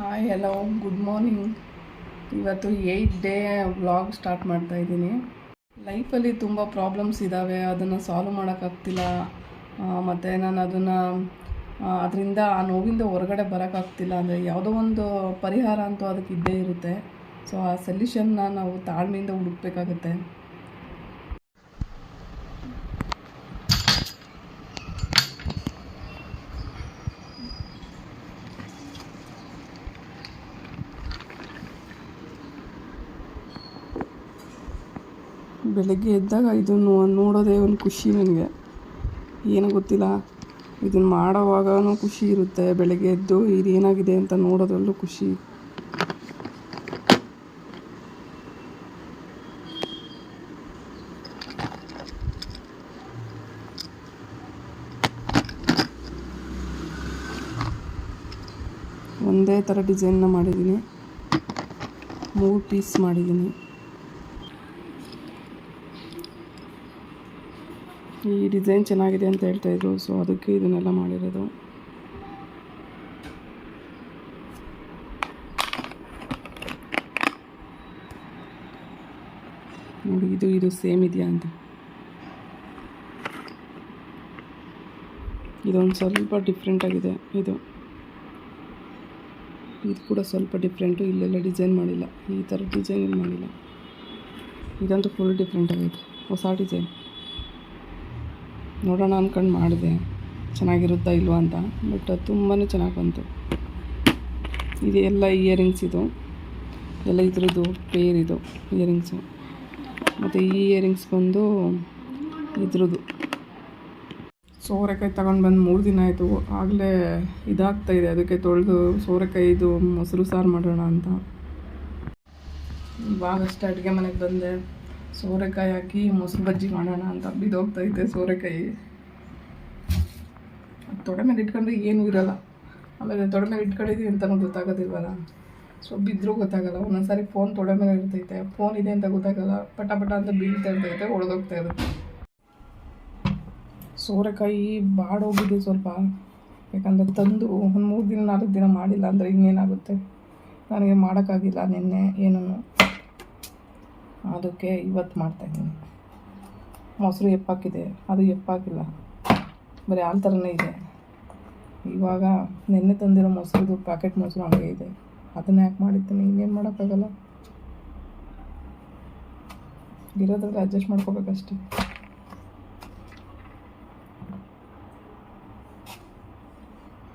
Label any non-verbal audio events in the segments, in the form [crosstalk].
Hi hello good morning ಇವತ್ತು eight day vlog start ಮಾಡ್ತಾ ಇದ್ದೀನಿ. ಲೈಫಲ್ಲಿ ತುಂಬ ಪ್ರಾಬ್ಲಮ್ಸ್ ಇದ್ದಾವೆ ಅದನ್ನು ಸಾಲ್ವ್ ಮಾಡೋಕ್ಕಾಗ್ತಿಲ್ಲ ಮತ್ತು ನಾನು ಅದನ್ನು ಅದರಿಂದ ಆ ನೋವಿಂದ ಹೊರಗಡೆ ಬರೋಕ್ಕಾಗ್ತಿಲ್ಲ ಅಂದರೆ ಯಾವುದೋ ಒಂದು ಪರಿಹಾರ ಅಂತೂ ಅದಕ್ಕೆ ಇದ್ದೇ ಇರುತ್ತೆ. ಸೊ ಆ ಸೊಲ್ಯೂಷನ್ನ ನಾವು ತಾಳ್ಮೆಯಿಂದ ಹುಡುಕ್ಬೇಕಾಗುತ್ತೆ. ಬೆಳಗ್ಗೆ ಎದ್ದಾಗ ಇದನ್ನು ನೋಡೋದೇ ಒಂದು ಖುಷಿ ನನಗೆ. ಏನು ಗೊತ್ತಿಲ್ಲ. ಇದನ್ನು ಮಾಡೋವಾಗೂ ಖುಷಿ ಇರುತ್ತೆ. ಬೆಳಗ್ಗೆ ಎದ್ದು ಇದು ಏನಾಗಿದೆ ಅಂತ ನೋಡೋದ್ರಲ್ಲೂ ಖುಷಿ. ಒಂದೇ ಥರ ಡಿಸೈನ್ನ ಮಾಡಿದ್ದೀನಿ. ಮೂರು ಪೀಸ್ ಮಾಡಿದ್ದೀನಿ. ಈ ಡಿಸೈನ್ ಚೆನ್ನಾಗಿದೆ ಅಂತ ಹೇಳ್ತಾ ಇದ್ರು ಸೊ ಅದಕ್ಕೆ ಇದನ್ನೆಲ್ಲ ಮಾಡಿರೋದು. ನೋಡಿ, ಇದು ಇದು ಸೇಮ್ ಇದೆಯಾ ಅಂತ. ಇದೊಂದು ಸ್ವಲ್ಪ ಡಿಫ್ರೆಂಟ್ ಆಗಿದೆ, ಇದು. ಇದು ಕೂಡ ಸ್ವಲ್ಪ ಡಿಫ್ರೆಂಟು ಇಲ್ಲೆಲ್ಲ ಡಿಸೈನ್ ಮಾಡಿಲ್ಲ. ಈ ಥರ ಡಿಸೈನ್ ಮಾಡಿಲ್ಲ. ಇದಂತೂ ಫುಲ್ ಡಿಫ್ರೆಂಟ್ ಆಗೈತೆ ಹೊಸ ಡಿಸೈನ್ ನೋಡೋಣ ಅಂದ್ಕೊಂಡು ಮಾಡಿದೆ. ಚೆನ್ನಾಗಿರುತ್ತಾ ಇಲ್ವಾ ಅಂತ. ಬಟ್ ತುಂಬಾ ಚೆನ್ನಾಗಿ ಬಂತು. ಇದು ಎಲ್ಲ ಇಯರಿಂಗ್ಸ್ ಇದು. ಎಲ್ಲ ಇದ್ರದ್ದು ಪೇರ್ ಇದು ಇಯರಿಂಗ್ಸು ಮತ್ತು ಈ ಇಯರಿಂಗ್ಸ್ ಬಂದು ಇದ್ರದ್ದು. ಸೋರೆಕಾಯಿ ತಗೊಂಡು ಬಂದು ಮೂರು ದಿನ ಆಯಿತು. ಆಗಲೇ ಇದಾಗ್ತಾ ಇದೆ. ಅದಕ್ಕೆ ತೊಳೆದು ಸೋರೆಕಾಯಿದು ಮೊಸರು ಸಾರು ಮಾಡೋಣ ಅಂತ. ಇವಾಗಷ್ಟೇ ಅಡುಗೆ ಮನೆಗೆ ಬಂದೆ. ಸೋರೆಕಾಯಿ ಹಾಕಿ ಮೊಸರು ಬಜ್ಜಿ ಮಾಡೋಣ ಅಂತ ಬಿದ್ದೋಗ್ತೈತೆ ಸೋರೆಕಾಯಿ. ತೊಡೆ ಮೇಲೆ ಇಟ್ಕೊಂಡ್ರೆ ಏನೂ ಇರಲ್ಲ. ಆಮೇಲೆ ತೊಡೆ ಮೇಲೆ ಇಟ್ಕೊಂಡಿದ್ದೀವಿ ಅಂತಲೂ ಗೊತ್ತಾಗೋದಿಲ್ವಲ್ಲ. ಸೊ ಬಿದ್ದರೂ ಗೊತ್ತಾಗಲ್ಲ. ಒಂದೊಂದ್ಸಾರಿ ಫೋನ್ ತೊಡೆ ಮೇಲೆ ಇರ್ತೈತೆ ಫೋನ್ ಇದೆ ಅಂತ ಗೊತ್ತಾಗಲ್ಲ. ಪಟ ಪಟ ಅಂತ ಬೀಳ್ತಾ ಇರ್ತೈತೆ, ಒಡೆದೋಗ್ತಾ ಇರುತ್ತೆ. ಸೋರೆಕಾಯಿ ಬಾಡೋಗಿದೆ ಸ್ವಲ್ಪ. ಯಾಕಂದರೆ ತಂದು ಒಂದು ಮೂರು ದಿನ, ನಾಲ್ಕು ದಿನ ಮಾಡಿಲ್ಲ ಅಂದರೆ ಇನ್ನೇನಾಗುತ್ತೆ? ನನಗೆ ಮಾಡೋಕ್ಕಾಗಿಲ್ಲ ನಿನ್ನೆ, ಏನೂ? ಅದಕ್ಕೆ ಇವತ್ತು ಮಾಡ್ತಾಯಿದ್ದೀನಿ ಮೊಸರು ಎಪ್ಪಾಕಿದೆ. ಅದು ಎಪ್ಪಾಕಿಲ್ಲ. ಬರೀ ಹಾಲು ಥರನೇ ಇದೆ. ಇವಾಗ ನೆನ್ನೆ ತಂದಿರೋ ಮೊಸರುದು ಪ್ಯಾಕೆಟ್ ಮೊಸರು ಹಂಗೆ ಇದೆ. ಅದನ್ನ ಯಾಕೆ ಮಾಡಿದ್ದೀನಿ ಇನ್ನೇನು ಮಾಡೋಕ್ಕಾಗಲ್ಲ? ಇರೋದ್ರಲ್ಲಿ ಅಡ್ಜಸ್ಟ್ ಮಾಡ್ಕೋಬೇಕಷ್ಟೆ.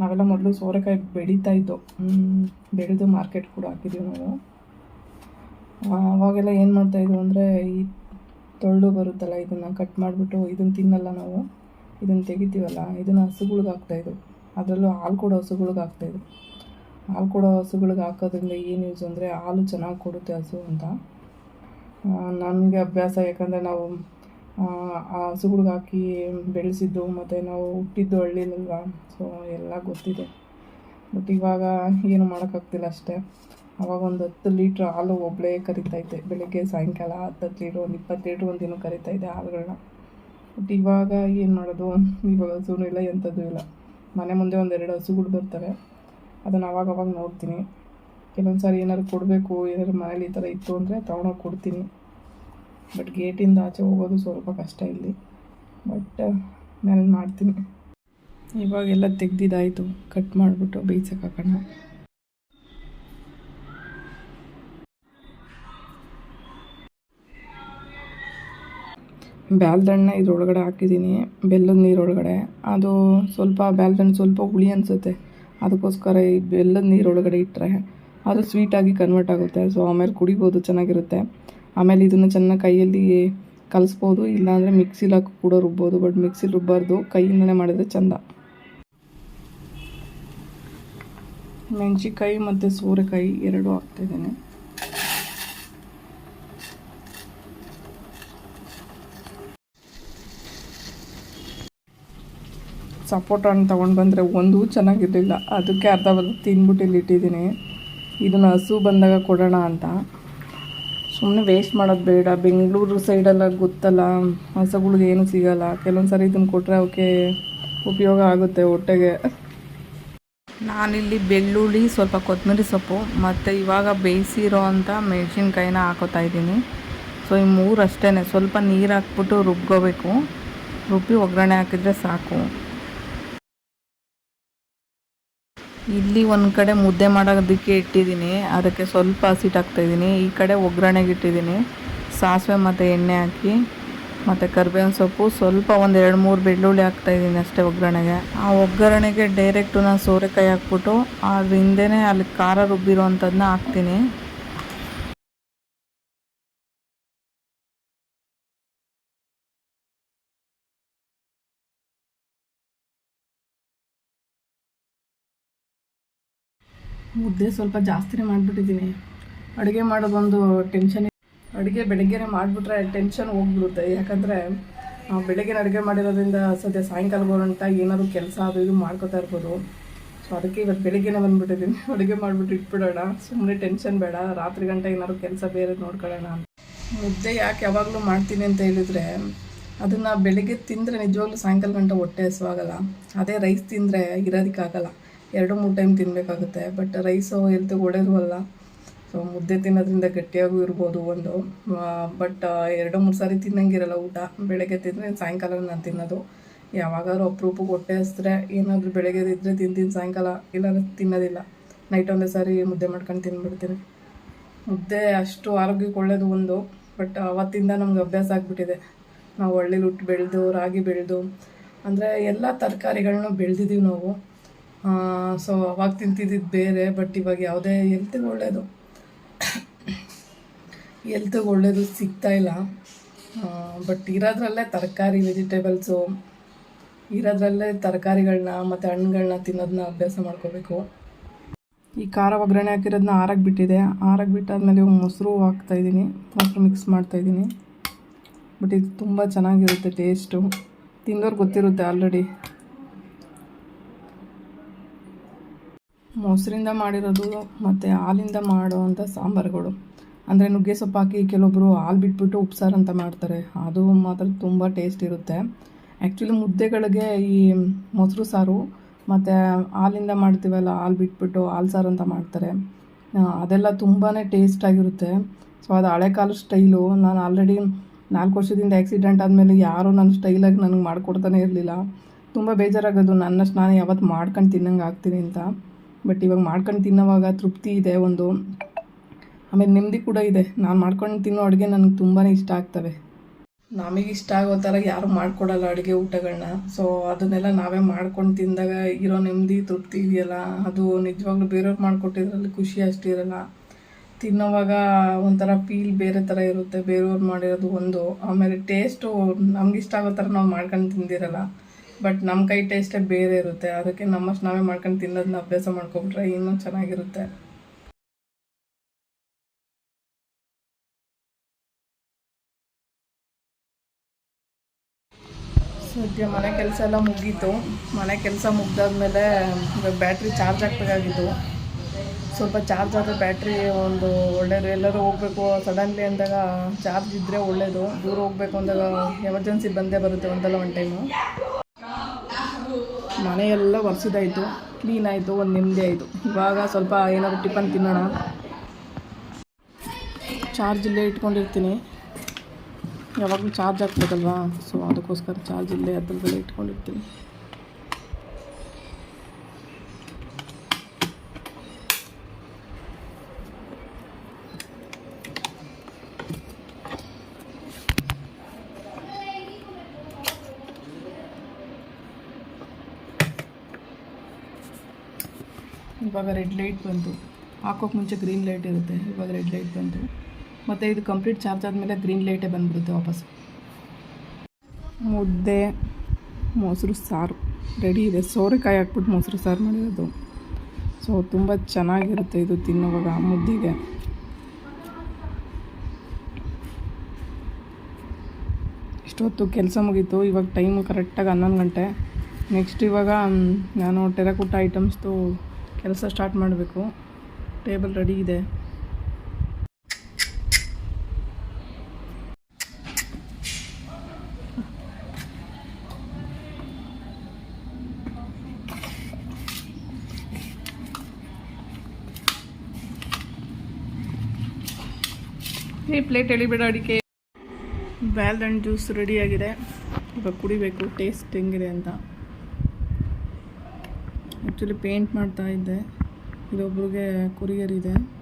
ನಾವೆಲ್ಲ ಮೊದಲು ಸೋರೆಕಾಯಿ ಬೆಳೀತಾ ಇದ್ದೋ ಬೆಳೆದು ಮಾರ್ಕೆಟ್ ಕೂಡ ಹಾಕಿದ್ದೀವಿ ನಾವು. ಅವಾಗೆಲ್ಲ ಏನು ಮಾಡ್ತಾಯಿದ್ರು ಅಂದರೆ ಈ ತೊಳ್ಳು ಬರುತ್ತಲ್ಲ, ಇದನ್ನು ಕಟ್ ಮಾಡಿಬಿಟ್ಟು ಇದನ್ನು ತಿನ್ನಲ್ಲ ನಾವು. ಇದನ್ನು ತೆಗಿತೀವಲ್ಲ, ಇದನ್ನು ಹಸುಗಳ್ಗೆ ಹಾಕ್ತಾಯಿದ್ರು ಅದರಲ್ಲೂ ಹಾಲು ಕೊಡೋ ಹಸುಗಳ್ಗೆ ಹಾಕ್ತಾಯಿದ್ರು ಹಾಲು ಕೊಡೋ ಹಸುಗಳ್ಗೆ ಹಾಕೋದ್ರಿಂದ ಏನು ಯೂಸ್ ಅಂದರೆ ಹಾಲು ಚೆನ್ನಾಗಿ ಕೊಡುತ್ತೆ ಹಸು ಅಂತ. ನನಗೆ ಅಭ್ಯಾಸ ಯಾಕಂದರೆ ನಾವು, ಆ ಹಸುಗಳ್ಗೆ ಹಾಕಿ ಬೆಳೆಸಿದ್ದು ಮತ್ತು ನಾವು ಹುಟ್ಟಿದ್ದು ಹಳ್ಳಿಲಲ್ವ ಸೊ ಎಲ್ಲ ಗೊತ್ತಿದೆ. ಬಟ್ ಇವಾಗ ಏನು ಮಾಡೋಕ್ಕಾಗ್ತಿಲ್ಲ ಅಷ್ಟೇ. ಅವಾಗ ಒಂದು ಹತ್ತು ಲೀಟ್ರ್ ಹಾಲು ಒಬ್ಬಳೇ ಕರಿತೈತೆ ಬೆಳಗ್ಗೆ ಸಾಯಂಕಾಲ ಹತ್ತು ಹತ್ತು ಲೀಟ್ರ್, ಒಂದು ಇಪ್ಪತ್ತು ಲೀಟ್ರ್ ಒಂದು ದಿನ ಕರಿತಾಯಿದ್ದೆ ಹಾಲುಗಳನ್ನ ಬಟ್ ಇವಾಗ ಏನು ಮಾಡೋದು? ಇವಾಗ ಹಸುನೂ ಇಲ್ಲ ಎಂಥದ್ದು ಇಲ್ಲ. ಮನೆ ಮುಂದೆ ಒಂದೆರಡು ಹಸುಗಳು ಬರ್ತವೆ. ಅದನ್ನು ಅವಾಗ ಅವಾಗ ನೋಡ್ತೀನಿ. ಕೆಲವೊಂದು ಸಾರಿ ಏನಾದ್ರು ಕೊಡಬೇಕು, ಏನಾದ್ರು ಮನೇಲಿ ಈ ಥರ ಇತ್ತು ಅಂದರೆ ತೊಗೊಂಡೋಗಿ ಕೊಡ್ತೀನಿ. ಬಟ್ ಗೇಟಿಂದ ಆಚೆ ಹೋಗೋದು ಸ್ವಲ್ಪ ಕಷ್ಟ ಇಲ್ಲಿ. ಬಟ್ ಮ್ಯಾನೇಜ್ ಮಾಡ್ತೀನಿ. ಇವಾಗೆಲ್ಲ ತೆಗ್ದಿದ್ದಾಯಿತು. ಕಟ್ ಮಾಡಿಬಿಟ್ಟು ಬೇಯಿಸೋಕೆ ಹಾಕೋಣ. ಬ್ಯಾಲ್ದಣ್ಣ ಇದ್ರೊಳಗಡೆ ಹಾಕಿದ್ದೀನಿ, ಬೆಲ್ಲದ ನೀರೊಳಗಡೆ. ಅದು ಸ್ವಲ್ಪ ಬ್ಯಾಲ್ದಣ್ಣು ಸ್ವಲ್ಪ ಹುಳಿ ಅನಿಸುತ್ತೆ. ಅದಕ್ಕೋಸ್ಕರ ಈ ಬೆಲ್ಲದ ನೀರೊಳಗಡೆ ಇಟ್ಟರೆ ಅದು ಸ್ವೀಟಾಗಿ ಕನ್ವರ್ಟ್ ಆಗುತ್ತೆ. ಸೊ ಆಮೇಲೆ ಕುಡಿಬೋದು, ಚೆನ್ನಾಗಿರುತ್ತೆ. ಆಮೇಲೆ ಇದನ್ನು ಚೆನ್ನಾಗಿ ಕೈಯಲ್ಲಿ ಕಲಿಸ್ಬೋದು, ಇಲ್ಲಾಂದರೆ ಮಿಕ್ಸಿಲಿ ಹಾಕಿ ಕೂಡ ರುಬ್ಬೋದು. ಬಟ್ ಮಿಕ್ಸಿಲಿ ರುಬ್ಬಾರ್ದು, ಕೈಯಿಂದನೇ ಮಾಡಿದರೆ ಚೆಂದ. ಮೆಣಸಿನ್ಕಾಯಿ ಮತ್ತು ಸೋರೆಕಾಯಿ ಎರಡೂ ಹಾಕ್ತಾಯಿದ್ದೇನೆ ಸಪೋಟ ಹಣ್ಣು ತೊಗೊಂಡು ಬಂದರೆ ಒಂದೂ ಚೆನ್ನಾಗಿರಲಿಲ್ಲ. ಅದಕ್ಕೆ ಅರ್ಧ ಬರ್ಧ ತಿಂದ್ಬಿಟ್ಟು ಇಲ್ಲಿ ಇಟ್ಟಿದ್ದೀನಿ ಇದನ್ನು ಹಸು ಬಂದಾಗ ಕೊಡೋಣ ಅಂತ. ಸುಮ್ಮನೆ ವೇಸ್ಟ್ ಮಾಡೋದು ಬೇಡ. ಬೆಂಗಳೂರು ಸೈಡೆಲ್ಲ ಗೊತ್ತಲ್ಲ. ಹಸುಗಳ್ಗೆ ಏನೂ ಸಿಗೋಲ್ಲ. ಕೆಲವೊಂದು ಸಾರಿ ಇದನ್ನು ಕೊಟ್ಟರೆ ಅವಕ್ಕೆ ಉಪಯೋಗ ಆಗುತ್ತೆ ಹೊಟ್ಟೆಗೆ. ನಾನಿಲ್ಲಿ ಬೆಳ್ಳುಳ್ಳಿ, ಸ್ವಲ್ಪ ಕೊತ್ತಂಬರಿ ಸೊಪ್ಪು, ಮತ್ತು ಇವಾಗ ಬೇಯಿಸಿರೋ ಅಂಥ ಮೆಣಸಿನ್ಕಾಯಿನ ಹಾಕೋತಾ ಇದ್ದೀನಿ. ಸೊ, ಈ ಮೂರು ಅಷ್ಟೇ ಸ್ವಲ್ಪ ನೀರು ಹಾಕ್ಬಿಟ್ಟು ರುಬ್ಕೋಬೇಕು. ರುಬ್ಬಿ ಒಗ್ಗರಣೆ ಹಾಕಿದರೆ ಸಾಕು. ಇಲ್ಲಿ ಒಂದು ಕಡೆ ಮುದ್ದೆ ಮಾಡೋದಕ್ಕೆ ಇಟ್ಟಿದ್ದೀನಿ ಅದಕ್ಕೆ ಸ್ವಲ್ಪ ಹಸಿಟ್ಟು ಹಾಕ್ತಾಯಿದ್ದೀನಿ ಈ ಕಡೆ ಒಗ್ಗರಣೆಗೆ ಇಟ್ಟಿದ್ದೀನಿ ಸಾಸಿವೆ ಮತ್ತು ಎಣ್ಣೆ ಹಾಕಿ, ಮತ್ತು ಕರ್ಬೇವಿನ ಸೊಪ್ಪು. ಸ್ವಲ್ಪ ಒಂದು ಎರಡು ಮೂರು ಬೆಳ್ಳುಳ್ಳಿ ಹಾಕ್ತಾಯಿದ್ದೀನಿ ಅಷ್ಟೇ ಒಗ್ಗರಣೆಗೆ ಆ ಒಗ್ಗರಣೆಗೆ ಡೈರೆಕ್ಟು ನಾನು ಸೋರೆಕಾಯಿ ಹಾಕ್ಬಿಟ್ಟು ಅದ್ರ ಅಲ್ಲಿ ಖಾರ ರುಬ್ಬಿರೋ ಅಂಥದ್ದನ್ನ ಹಾಕ್ತೀನಿ. ಮುದ್ದೆ ಸ್ವಲ್ಪ ಜಾಸ್ತಿನೇ ಮಾಡಿಬಿಟ್ಟಿದ್ದೀನಿ. ಅಡುಗೆ ಮಾಡೋದೊಂದು ಟೆನ್ಷನ್ ಅಡುಗೆ ಬೆಳಗ್ಗೆನೇ ಮಾಡಿಬಿಟ್ರೆ ಟೆನ್ಷನ್ ಹೋಗ್ಬಿಡುತ್ತೆ. ಯಾಕಂದರೆ ಬೆಳಗ್ಗೆ ಅಡುಗೆ ಮಾಡಿರೋದ್ರಿಂದ ಸದ್ಯ ಸಾಯಂಕಾಲ ಬರೋಂಥ ಏನಾದರೂ ಕೆಲಸ ಅದು ಇದು ಮಾಡ್ಕೋತಾ ಇರ್ಬೋದು. ಸೊ ಅದಕ್ಕೆ ಇವತ್ತು ಬೆಳಗ್ಗೆನೇ ಬಂದುಬಿಟ್ಟಿದ್ದೀನಿ. [laughs] ಅಡುಗೆ ಮಾಡಿಬಿಟ್ಟು ಇಟ್ಬಿಡೋಣ. ಸುಮ್ಮನೆ ಟೆನ್ಷನ್ ಬೇಡ. ರಾತ್ರಿ ಗಂಟೆ ಏನಾದ್ರು ಕೆಲಸ ಬೇರೆ ನೋಡ್ಕೊಳ್ಳೋಣ ಅಂತ. ಮುದ್ದೆ ಯಾಕೆ ಯಾವಾಗಲೂ ಮಾಡ್ತೀನಿ ಅಂತ ಹೇಳಿದರೆ, ಅದನ್ನು ಬೆಳಗ್ಗೆ ತಿಂದರೆ ನಿಜವಾಗ್ಲೂ ಸಾಯಂಕಾಲ ಗಂಟೆ ಹೊಟ್ಟೆ ಹಸುವಾಗಲ್ಲ. ಅದೇ ರೈಸ್ ತಿಂದರೆ ಇರೋದಕ್ಕಾಗಲ್ಲ. ಎರಡು ಮೂರು ಟೈಮ್ ತಿನ್ನಬೇಕಾಗುತ್ತೆ ಬಟ್ ರೈಸು ಹೆಲ್ತಿಗೆ ಒಳ್ಳೇದು ಅಲ್ಲ ಸೊ ಮುದ್ದೆ ತಿನ್ನೋದ್ರಿಂದ ಗಟ್ಟಿಯಾಗೂ ಇರ್ಬೋದು ಒಂದು. ಬಟ್ ಎರಡು ಮೂರು ಸಾರಿ ತಿನ್ನಂಗಿರಲ್ಲ ಊಟ. ಬೆಳಗ್ಗೆ ತಿಂದರೆ ಸಾಯಂಕಾಲ ನಾನು ತಿನ್ನೋದು. ಯಾವಾಗಾದ್ರೂ ಅಪರೂಪಕ್ಕೆ ಹೊಟ್ಟೆ ಹಸಿದ್ರೆ ಏನಾದರೂ ಬೆಳಗ್ಗೆ ಇದ್ದರೆ ತಿಂತೀನಿ ಸಾಯಂಕಾಲ ಇಲ್ಲಾಂದ್ರೆ ತಿನ್ನೋದಿಲ್ಲ. ನೈಟ್ ಒಂದೇ ಸಾರಿ ಮುದ್ದೆ ಮಾಡ್ಕೊಂಡು ತಿಂದ್ಬಿಡ್ತೀನಿ ಮುದ್ದೆ ಅಷ್ಟು ಆರೋಗ್ಯಕ್ಕೆ ಒಳ್ಳೇದು ಒಂದು. ಬಟ್ ಅವತ್ತಿಂದ ನಮ್ಗೆ ಅಭ್ಯಾಸ ಆಗಿಬಿಟ್ಟಿದೆ. ನಾವು ಒಳ್ಳೆ ಹುಟ್ಟು ಬೆಳೆದು, ರಾಗಿ ಬೆಳೆದು, ಅಂದರೆ ಎಲ್ಲ ತರಕಾರಿಗಳನ್ನೂ ಬೆಳೆದಿದ್ದೀವಿ ನಾವು. ಸೊ ಅವಾಗ ತಿಂತಿದ್ದಿದ್ದು ಬೇರೆ ಬಟ್ ಇವಾಗ ಯಾವುದೇ ಎಲ್ತಿಗೆ ಒಳ್ಳೆಯದು ಎಲ್ತಿಗೆ ಒಳ್ಳೆಯದು ಸಿಗ್ತಾ ಇಲ್ಲ. ಬಟ್ ಇರೋದ್ರಲ್ಲೇ ತರಕಾರಿ ವೆಜಿಟೇಬಲ್ಸು ಇರೋದ್ರಲ್ಲೇ ತರಕಾರಿಗಳನ್ನ ಮತ್ತು ಹಣ್ಣುಗಳನ್ನ ತಿನ್ನೋದನ್ನ ಅಭ್ಯಾಸ ಮಾಡ್ಕೋಬೇಕು. ಈ ಖಾರ ಒಗ್ಗರಣೆ ಹಾಕಿರೋದನ್ನ ಆರಕ್ಕೆ ಬಿಟ್ಟಿದೆ. ಆರಕ್ಕೆ ಬಿಟ್ಟಾದ್ಮೇಲೆ ಇವಾಗ ಮೊಸರು ಹಾಕ್ತಾಯಿದ್ದೀನಿ ಮೊಸರು ಮಿಕ್ಸ್ ಮಾಡ್ತಾಯಿದ್ದೀನಿ ಬಟ್ ಇದು ತುಂಬ ಚೆನ್ನಾಗಿರುತ್ತೆ ಟೇಸ್ಟು ತಿಂದವ್ರು ಗೊತ್ತಿರುತ್ತೆ ಆಲ್ರೆಡಿ ಮೊಸರಿಂದ ಮಾಡಿರೋದು ಮತ್ತು ಹಾಲಿಂದ ಮಾಡುವಂಥ ಸಾಂಬಾರುಗಳು. ಅಂದರೆ ನುಗ್ಗೆ ಸೊಪ್ಪು ಹಾಕಿ ಕೆಲವೊಬ್ಬರು ಹಾಲು ಬಿಟ್ಬಿಟ್ಟು ಉಪ್ಸಾರು ಅಂತ ಮಾಡ್ತಾರೆ. ಅದು ಮಾತ್ರ ತುಂಬ ಟೇಸ್ಟ್ ಇರುತ್ತೆ. ಆ್ಯಕ್ಚುಲಿ ಮುದ್ದೆಗಳಿಗೆ ಈ ಮೊಸರು ಸಾರು ಮತ್ತು ಹಾಲಿಂದ ಮಾಡ್ತೀವಲ್ಲ, ಹಾಲು ಬಿಟ್ಬಿಟ್ಟು ಹಾಲು ಸಾರು ಅಂತ ಮಾಡ್ತಾರೆ. ಅದೆಲ್ಲ ತುಂಬಾ ಟೇಸ್ಟಾಗಿರುತ್ತೆ ಸೊ ಅದು ಹಳೆ ಕಾಲದ ಸ್ಟೈಲು ನಾನು ಆಲ್ರೆಡಿ ನಾಲ್ಕು ವರ್ಷದಿಂದ ಆ್ಯಕ್ಸಿಡೆಂಟ್ ಆದಮೇಲೆ ಯಾರೂ ನನ್ನ ಸ್ಟೈಲಾಗಿ ನನಗೆ ಮಾಡಿಕೊಡ್ತಾನೆ ಇರಲಿಲ್ಲ. ತುಂಬ ಬೇಜಾರಾಗೋದು. ನನ್ನಷ್ಟು ನಾನು ಯಾವತ್ತು ಮಾಡ್ಕೊಂಡು ತಿನ್ನಂಗೆ ಆಗ್ತೀನಿ ಅಂತ. ಬಟ್ ಇವಾಗ ಮಾಡ್ಕೊಂಡು ತಿನ್ನೋವಾಗ ತೃಪ್ತಿ ಇದೆ ಒಂದು. ಆಮೇಲೆ ನೆಮ್ಮದಿ ಕೂಡ ಇದೆ. ನಾನು ಮಾಡ್ಕೊಂಡು ತಿನ್ನೋ ಅಡುಗೆ ನನಗೆ ತುಂಬಾ ಇಷ್ಟ ಆಗ್ತವೆ. ನಮಗೆ ಇಷ್ಟ ಆಗೋ ಥರ ಯಾರು ಮಾಡ್ಕೊಡಲ್ಲ ಅಡುಗೆ ಊಟಗಳನ್ನ ಸೊ ಅದನ್ನೆಲ್ಲ ನಾವೇ ಮಾಡ್ಕೊಂಡು ತಿಂದಾಗ ಇರೋ ನೆಮ್ಮದಿ, ತೃಪ್ತಿ ಇದೆಯಲ್ಲ? ಅದು ನಿಜವಾಗ್ಲೂ ಬೇರೆಯವ್ರು ಮಾಡಿಕೊಟ್ಟಿದ್ರಲ್ಲಿ ಖುಷಿ ಅಷ್ಟಿರಲ್ಲ ತಿನ್ನೋವಾಗ ಒಂಥರ ಫೀಲ್ ಬೇರೆ ಥರ ಇರುತ್ತೆ. ಬೇರೆಯವ್ರು ಮಾಡಿರೋದು ಒಂದು. ಆಮೇಲೆ ಟೇಸ್ಟು ನಮ್ಗೆ ಇಷ್ಟ ಆಗೋ ಥರ ನಾವು ಮಾಡ್ಕೊಂಡು ತಿಂದಿರಲ್ಲ. ಬಟ್ ನಮ್ಮ ಕೈ ಟೇಸ್ಟೇ ಬೇರೆ ಇರುತ್ತೆ. ಅದಕ್ಕೆ ನಮ್ಮಷ್ಟು ನಾವೇ ಮಾಡ್ಕೊಂಡು ತಿನ್ನೋದನ್ನ ಅಭ್ಯಾಸ ಮಾಡ್ಕೊಬಿಟ್ರೆ ಇನ್ನೂ ಚೆನ್ನಾಗಿರುತ್ತೆ. ಸದ್ಯ ಮನೆ ಕೆಲಸ ಎಲ್ಲ ಮುಗೀತು. ಮನೆ ಕೆಲಸ ಮುಗ್ದಾದ್ಮೇಲೆ ಬ್ಯಾಟ್ರಿ ಚಾರ್ಜ್ ಹಾಕ್ಬೇಕಾಗಿತ್ತು ಸ್ವಲ್ಪ ಚಾರ್ಜ್ ಆದರೆ ಬ್ಯಾಟ್ರಿ ಒಂದು ಒಳ್ಳೆಯದು ಎಲ್ಲರೂ ಹೋಗಬೇಕು. ಸಡನ್ಲಿ ಅಂದಾಗ ಚಾರ್ಜ್ ಇದ್ದರೆ ಒಳ್ಳೆಯದು ದೂರ ಹೋಗಬೇಕು ಅಂದಾಗ ಎಮರ್ಜೆನ್ಸಿ ಬಂದೇ ಬರುತ್ತೆ ಒಂದಲ್ಲ ಒನ್ ಟೈಮು ಮನೆಯೆಲ್ಲ ಒರೆಸಿದಾಯಿತು ಕ್ಲೀನ್ ಆಯಿತು, ಒಂದು ನೆಮ್ಮದಿ ಆಯಿತು. ಇವಾಗ ಸ್ವಲ್ಪ ಏನಾದರೂ ಟಿಫನ್ ತಿನ್ನೋಣ. ಚಾರ್ಜ್ ಇಲ್ಲೇ ಇಟ್ಕೊಂಡಿರ್ತೀನಿ. ಯಾವಾಗಲೂ ಚಾರ್ಜ್ ಆಗ್ತದಲ್ವಾ? ಸೊ ಅದಕ್ಕೋಸ್ಕರ ಚಾರ್ಜ್ ಇಲ್ಲೇ ಅದರದಲ್ಲೇ ಇಟ್ಕೊಂಡಿರ್ತೀನಿ. ಇವಾಗ ರೆಡ್ ಲೈಟ್ ಬಂತು. ಹಾಕೋಕೆ ಮುಂಚೆ ಗ್ರೀನ್ ಲೈಟ್ ಇರುತ್ತೆ, ಇವಾಗ ರೆಡ್ ಲೈಟ್ ಬಂತು. ಮತ್ತು ಇದು ಕಂಪ್ಲೀಟ್ ಚಾರ್ಜ್ ಆದಮೇಲೆ ಗ್ರೀನ್ ಲೈಟೇ ಬಂದ್ಬಿಡುತ್ತೆ ವಾಪಸ್ ಮುದ್ದೆ, ಮೊಸರು, ಸಾರು. ರೆಡಿ ಇದೆ. ಸೋರೆಕಾಯಿ ಹಾಕ್ಬಿಟ್ಟು ಮೊಸರು, ಸಾರು ಮಾಡಿರೋದು. ಸೊ ತುಂಬ ಚೆನ್ನಾಗಿರುತ್ತೆ ಇದು ತಿನ್ನುವಾಗ ಮುದ್ದೆಗೆ. ಇಷ್ಟೊತ್ತು ಕೆಲಸ ಮುಗೀತು. ಇವಾಗ ಟೈಮು ಕರೆಕ್ಟಾಗಿ ಹನ್ನೊಂದು ಗಂಟೆ. ನೆಕ್ಸ್ಟ್ ಇವಾಗ ನಾನು ಟೆರಕೂಟ ಐಟಮ್ಸ್ದು ಕೆಲಸ ಸ್ಟಾರ್ಟ್ ಮಾಡಬೇಕು. ಟೇಬಲ್ ರೆಡಿ ಇದೆ. ಈ ಪ್ಲೇಟ್ ಎಳಿಬೇಡ ಅಡಿಕೆ. ಬ್ಯಾಲ್ಡ್ ಜ್ಯೂಸ್ ರೆಡಿಯಾಗಿದೆ ಇವಾಗ ಕುಡಿಬೇಕು ಟೇಸ್ಟ್ ಹೆಂಗಿದೆ ಅಂತ. ಆ್ಯಕ್ಚುಲಿ ಪೇಂಟ್ ಮಾಡ್ತಾ ಇದ್ದೆ. ಇದೊಬ್ರಿಗೆ ಕೊರಿಯರ್ ಇದೆ.